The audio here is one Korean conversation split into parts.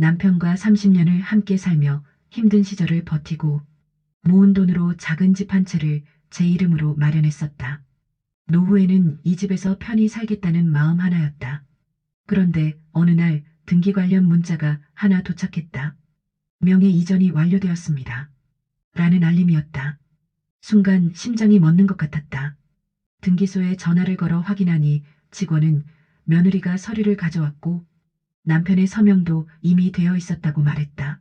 남편과 30년을 함께 살며 힘든 시절을 버티고 모은 돈으로 작은 집 한 채를 제 이름으로 마련했었다. 노후에는 이 집에서 편히 살겠다는 마음 하나였다. 그런데 어느 날 등기 관련 문자가 하나 도착했다. 명예 이전이 완료되었습니다. 라는 알림이었다. 순간 심장이 멎는 것 같았다. 등기소에 전화를 걸어 확인하니 직원은 며느리가 서류를 가져왔고 남편의 서명도 이미 되어 있었다고 말했다.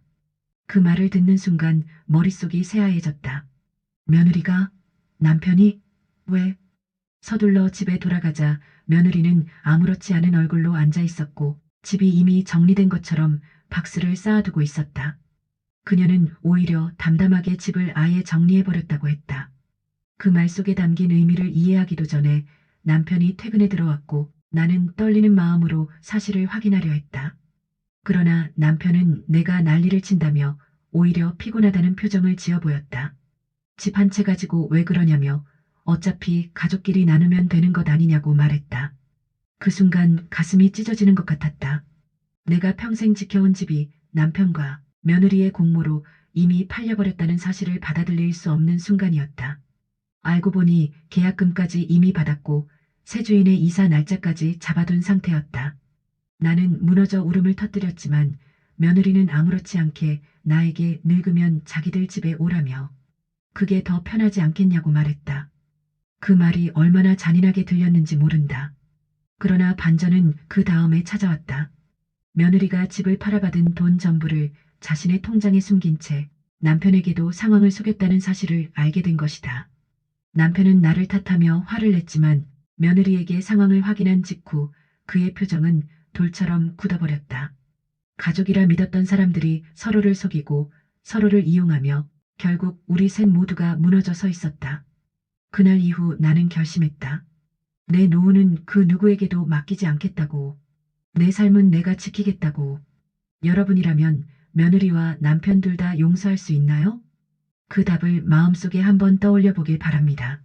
그 말을 듣는 순간 머릿속이 새하얘졌다. 며느리가 남편이 왜 서둘러 집에 돌아가자 며느리는 아무렇지 않은 얼굴로 앉아 있었고 집이 이미 정리된 것처럼 박스를 쌓아두고 있었다. 그녀는 오히려 담담하게 집을 아예 정리해버렸다고 했다. 그 말 속에 담긴 의미를 이해하기도 전에 남편이 퇴근에 들어왔고 나는 떨리는 마음으로 사실을 확인하려 했다. 그러나 남편은 내가 난리를 친다며 오히려 피곤하다는 표정을 지어 보였다. 집 한 채 가지고 왜 그러냐며 어차피 가족끼리 나누면 되는 것 아니냐고 말했다. 그 순간 가슴이 찢어지는 것 같았다. 내가 평생 지켜온 집이 남편과 며느리의 공모로 이미 팔려버렸다는 사실을 받아들일 수 없는 순간이었다. 알고 보니 계약금까지 이미 받았고 새 주인의 이사 날짜까지 잡아둔 상태였다. 나는 무너져 울음을 터뜨렸지만 며느리는 아무렇지 않게 나에게 늙으면 자기들 집에 오라며 그게 더 편하지 않겠냐고 말했다. 그 말이 얼마나 잔인하게 들렸는지 모른다. 그러나 반전은 그 다음에 찾아왔다. 며느리가 집을 팔아받은 돈 전부를 자신의 통장에 숨긴 채 남편에게도 상황을 속였다는 사실을 알게 된 것이다. 남편은 나를 탓하며 화를 냈지만 며느리에게 상황을 확인한 직후 그의 표정은 돌처럼 굳어버렸다. 가족이라 믿었던 사람들이 서로를 속이고 서로를 이용하며 결국 우리 셋 모두가 무너져 서 있었다. 그날 이후 나는 결심했다. 내 노후는 그 누구에게도 맡기지 않겠다고. 내 삶은 내가 지키겠다고. 여러분이라면 며느리와 남편 둘 다 용서할 수 있나요? 그 답을 마음속에 한번 떠올려 보길 바랍니다.